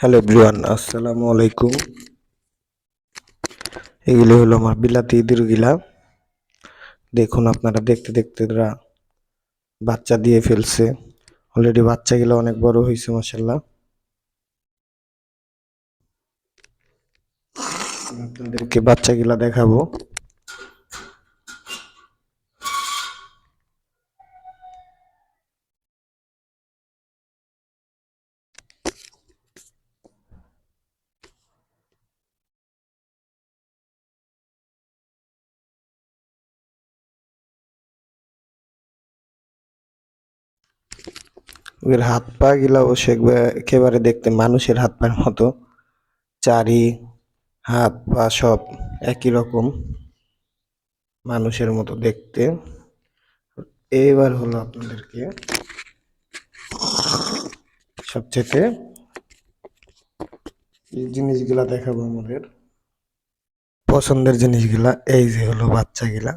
Hello everyone আসসালামু আলাইকুম এগুলো হলো আমার বিলাতি ইঁদুরগুলা। দেখুন আপনারা দেখতে দেখতে এরা বাচ্চা দিয়ে ফেলছে। অলরেডি বাচ্চাগুলো অনেক বড় হয়েছে মাসাল্লাহ আপনাদেরকে বাচ্চাগুলা দেখাবো। ওর হাত পা গুলা অবশ্য একেবারে দেখতে মানুষের হাত পায়ের মতো। চারি হাত পা সব একই রকম মানুষের মতো দেখতে। এবার হলো আপনাদেরকে সবচেয়ে এই জিনিসগুলা দেখাবো আমাদের। পছন্দের জিনিসগুলা, এই যে হলো বাচ্চাগুলা।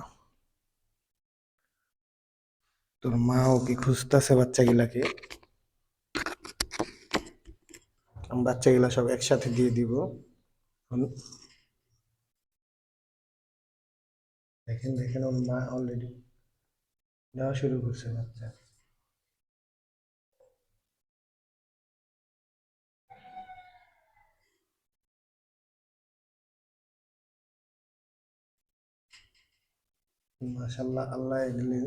তোর মাও কি খুঁজতেছে বাচ্চাগুলাকে? বাচ্চাগুলা সব একসাথে দিয়ে দিব। দেখেন দেখেন, ওর মা অলরেডি নেওয়া শুরু করছে বাচ্চা। মাশাল্লাহ আল্লাহ এগুলি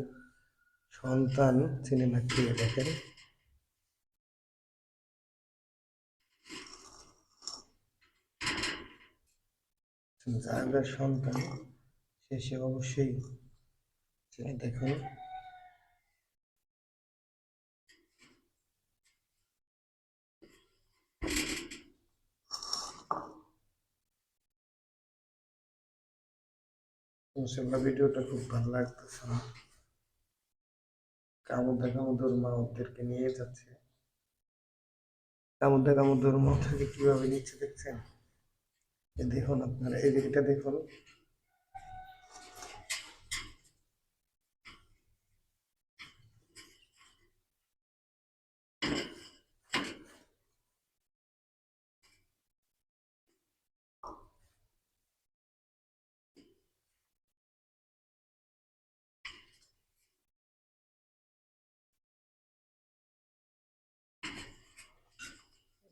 সন্তান সিনেমা কে দেখেন। সন্তান সে অবশ্যই দেখুন। ইনশাল্লাহ ভিডিওটা খুব ভালো লাগতেছে। কামুদ্দা কামুদ্দুর মা ওদেরকে নিয়ে যাচ্ছে। কামুদ্দা কামুদ্দুর মা ওদেরকে কীভাবে নিচ্ছে দেখছেন? দেখুন আপনারা, এই দিকটা দেখুন।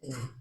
Yeah.